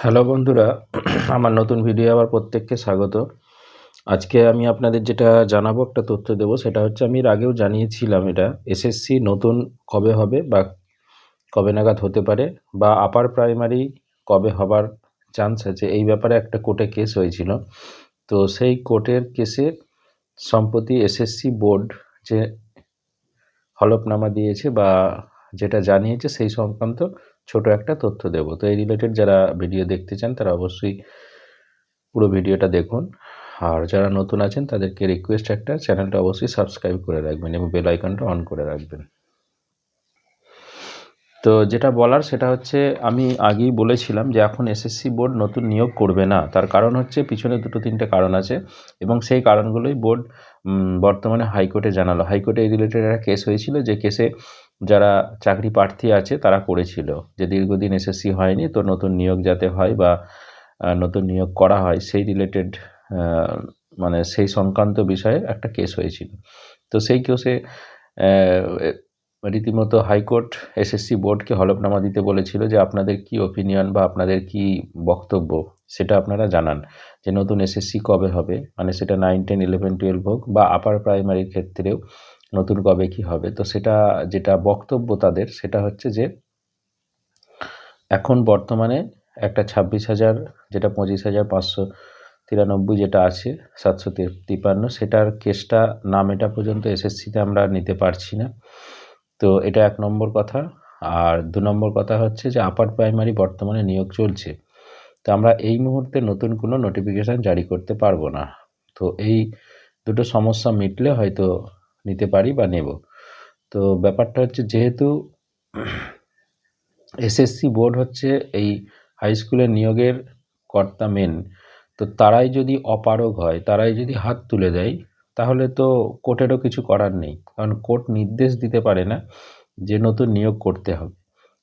Hello বন্ধুরা, আমার নতুন ভিডিও আবার প্রত্যেককে স্বাগত। আজকে আমি আপনাদের যেটা জানাব, একটা তথ্য দেবো, সেটা হচ্ছে আমি এর আগেও জানিয়েছিলাম এটা এসএসসি নতুন কবে হবে বা কবে নাগাদ হতে পারে বা আপার প্রাইমারি কবে হবার চান্স আছে, এই ব্যাপারে একটা কোর্টে কেস হয়েছিল। তো সেই কোর্টের কেসে সম্প্রতি এসএসসি বোর্ড যে হলফনামা দিয়েছে বা যেটা জানিয়েছে সেই সংক্রান্ত ছোট একটা তথ্য দেব। তো এই রিলেটেড যারা ভিডিও দেখতে চান, তারা অবশ্যই পুরো ভিডিওটা দেখুন। আর যারা নতুন আছেন, তাদেরকে রিকোয়েস্ট একটা চ্যানেলটা অবশ্যই সাবস্ক্রাইব করে রাখবেন এবং বেল আইকনটা অন করে রাখবেন। তো যেটা বলার, সেটা হচ্ছে, আমি আগেই বলেছিলাম যে এখন এসএসসি বোর্ড নতুন নিয়োগ করবে না। তার কারণ হচ্ছে, পিছনে দুটো তিনটে কারণ আছে এবং সেই কারণগুলোই বোর্ড বর্তমানে হাইকোর্টে জানালো। হাইকোর্টে এই রিলেটেড একটা কেস হয়েছিল যে কেসে যারা চাকরি প্রার্থী আছে, তারা করেছিল। যে দীর্ঘদিন এসএসসি হয়নি, তো নতুন নিয়োগ যাতে হয় বা নতুন নিয়োগ করা হয়, সেই রিলেটেড মানে সেই সংক্রান্ত বিষয়ে একটা কেস হয়েছিল। তো সেই কেসে রীতিমতো হাইকোর্ট এসএসসি বোর্ডকে হলফনামা দিতে বলেছিল যে, আপনাদের কি ওপিনিয়ন বা আপনাদের কি বক্তব্য? সেটা আপনারা জানান। যে নতুন এসএসসি কবে হবে? মানে সেটা নাইন টেন ইলেভেন টুয়েলভ হোক বা আপার প্রাইমারির ক্ষেত্রেও নতুন কবে কি হবে। তো সেটা, যেটা বক্তব্য তাদের, সেটা হচ্ছে যে, এখন বর্তমানে একটা ছাব্বিশ হাজার, যেটা পঁচিশ হাজার পাঁচশো তিরানব্বই যেটা আছে, সাতশো তিপ্পান্ন, সেটার কেসটা নাম এটা পর্যন্ত এসএসসিতে আমরা নিতে পারছি না। তো এটা এক নম্বর কথা। আর দু নম্বর কথা হচ্ছে যে, আপার প্রাইমারি বর্তমানে নিয়োগ চলছে। তো আমরা এই মুহূর্তে নতুন কোনো নোটিফিকেশান জারি করতে পারব না। তো এই দুটো সমস্যা মিটলে হয়তো নিতে পারি বা নেব। তো ব্যাপারটা হচ্ছে যেহেতু এসএসসি বোর্ড হচ্ছে এই হাই স্কুলের নিয়োগের কর্তা মেন তো তারাই যদি অপারগ হয়, তারাই যদি হাত তুলে দেয়, তাহলে তো কোর্টেরও কিছু করার নেই। কারণ কোর্ট নির্দেশ দিতে পারে না যে নতুন নিয়োগ করতে হবে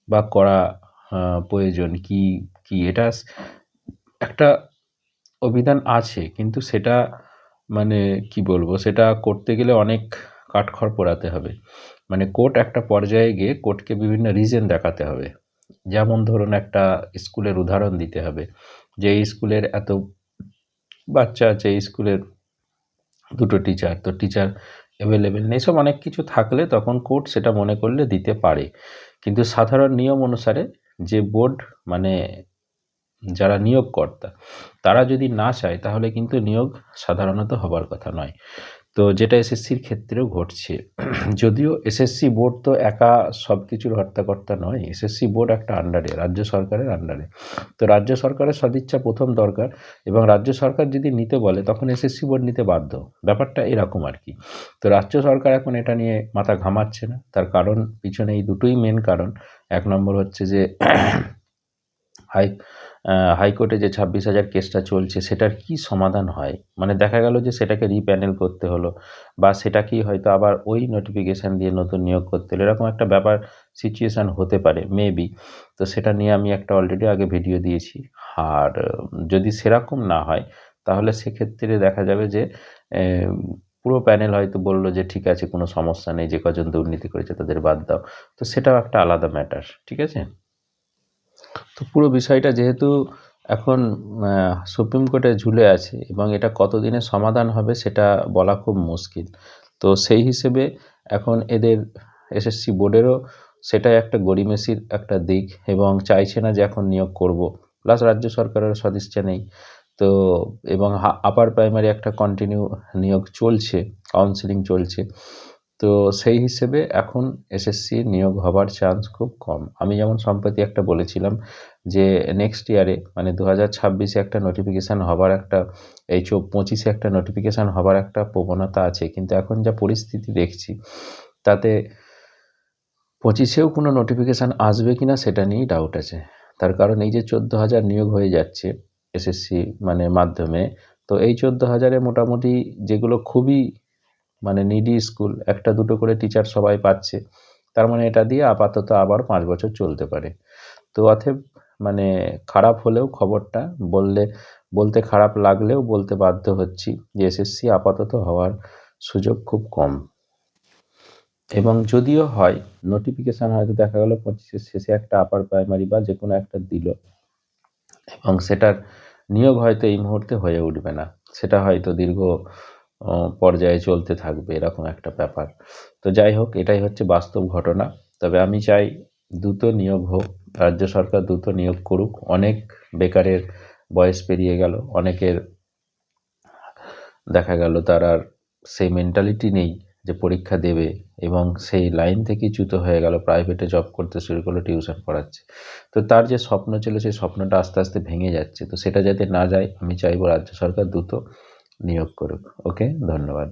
বা করা প্রয়োজন, কি কি, এটা একটা অভিধান আছে, কিন্তু সেটা মানে কি বলব, সেটা করতে গেলে অনেক কাঠখড় পোড়াতে হবে। মানে কোর্ট একটা পর্যায়ে গিয়ে কোর্টকে বিভিন্ন রিজন দেখাতে হবে। যেমন ধরুন একটা স্কুলের উদাহরণ দিতে হবে, যে স্কুলের এত বাচ্চা আছে স্কুলের দুটো টিচার তো টিচার অ্যাভেলেবেল নেই। সব অনেক কিছু থাকলে তখন কোর্ট সেটা মনে করলে দিতে পারে। কিন্তু সাধারণ নিয়ম অনুসারে যে বোর্ড মানে যারা নিয়োগকর্তা, তারা যদি না চায়, তাহলে কিন্তু নিয়োগ সাধারণত হবার কথা নয়। তো যেটা এসএসসির ক্ষেত্রেও ঘটছে। যদিও এসএসসি বোর্ড তো একা সব কিছুর হর্তাকর্তা নয় এসএসসি বোর্ড একটা আন্ডারে রাজ্য সরকারের আন্ডারে তো রাজ্য সরকারের সদিচ্ছা প্রথম দরকার এবং রাজ্য সরকার যদি নিতে বলে তখন এসএসসি বোর্ড নিতে বাধ্য। ব্যাপারটা এরকম আর কি। তো রাজ্য সরকার এখন এটা নিয়ে মাথা ঘামাচ্ছে না। তার কারণ পিছনে এই দুটোই মেন কারণ। এক নম্বর হচ্ছে যে, হাই হাইকোর্টে যে ছাব্বিশ হাজার কেসটা চলছে, সেটার কি সমাধান হয়? মানে দেখা গেল যে সেটাকে রিপ্যানেল করতে হলো, বা সেটাকেই হয়তো আবার ওই নোটিফিকেশান দিয়ে নতুন নিয়োগ করতে হলো? এরকম একটা ব্যাপার সিচুয়েশান হতে পারে মেবি তো সেটা নিয়ে আমি একটা অলরেডি আগে ভিডিও দিয়েছি। আর যদি সেরকম না হয়, তাহলে সেক্ষেত্রে দেখা যাবে যে পুরো প্যানেল হয়তো বলল যে, ঠিক আছে, কোনো সমস্যা নেই, যে কজন দুর্নীতি করেছে, তাদের বাদ দাও। তো সেটাও একটা আলাদা ম্যাটার ঠিক আছে? তো পুরো বিষয়টা যেহেতু এখন সুপ্রিম কোর্টে ঝুলে আছে এবং এটা কতদিনে সমাধান হবে সেটা বলা খুব মুশকিল। তো সেই হিসেবে এখন এদের এসএসসি বোর্ডেরও সেটাই একটা গড়িমেসির একটা দিক এবং চাইছে না যে এখন নিয়োগ করব। প্লাস রাজ্য সরকারের সদিচ্ছা নেই। তো এবং আপার প্রাইমারি একটা কন্টিনিউ নিয়োগ চলছে কাউন্সিলিং চলছে। তো সেই হিসেবে এখন এসএসসি নিয়োগ হবার চান্স খুব কম। আমি যেমন সম্প্রতি একটা বলেছিলাম যে নেক্সট ইয়ারে মানে দু হাজার ছাব্বিশে একটা নোটিফিকেশান হবার একটা, এই চো পঁচিশে একটা নোটিফিকেশান হবার একটা প্রবণতা আছে। কিন্তু এখন যা পরিস্থিতি দেখছি, তাতে পঁচিশেও কোনো নোটিফিকেশান আসবে কি না সেটা নিয়েই ডাউট আছে। তার কারণ এই যে চোদ্দ হাজার নিয়োগ হয়ে যাচ্ছে এসএসসি মানে মাধ্যমে, তো এই চোদ্দ হাজারে মোটামুটি যেগুলো খুবই মানে নিডি স্কুল একটা দুটো করে টিচার সবাই পাচ্ছে, তার মানে এটা দিয়ে আপাতত আবার পাঁচ বছর চলতে পারে। তো অথব মানে খারাপ হলেও খবরটা বললে, বলতে খারাপ লাগলেও বলতে বাধ্য হচ্ছি যে এসএসসি আপাতত হওয়ার সুযোগ খুব কম। এবং যদিও হয় নোটিফিকেশান হয়তো দেখা গেলো পঁচিশের শেষে একটা আপার প্রাইমারি বা যে কোনো একটা দিল, এবং সেটার নিয়োগ হয়তো এই মুহূর্তে হয়ে উঠবে না। সেটা হয়তো দীর্ঘ পর্যায়ে চলতে থাকবে, এরকম একটা ব্যাপার। তো যাই হোক, এটাই হচ্ছে বাস্তব ঘটনা। তবে আমি চাই দ্রুত নিয়োগ হোক, রাজ্য সরকার দ্রুত নিয়োগ করুক। অনেক বেকারের বয়স পেরিয়ে গেল, অনেকের দেখা গেল তার আর সেই মেন্টালিটি নেই যে পরীক্ষা দেবে এবং সেই লাইন থেকেই চ্যুত হয়ে গেল প্রাইভেটে জব করতে শুরু করল টিউশন পড়াচ্ছে। তো তার যে স্বপ্ন ছিল, সেই স্বপ্নটা আস্তে আস্তে ভেঙে যাচ্ছে। তো সেটা যাতে না যায়, আমি চাইব রাজ্য সরকার দ্রুত নিয়োগ করুক। ওকে? ধন্যবাদ।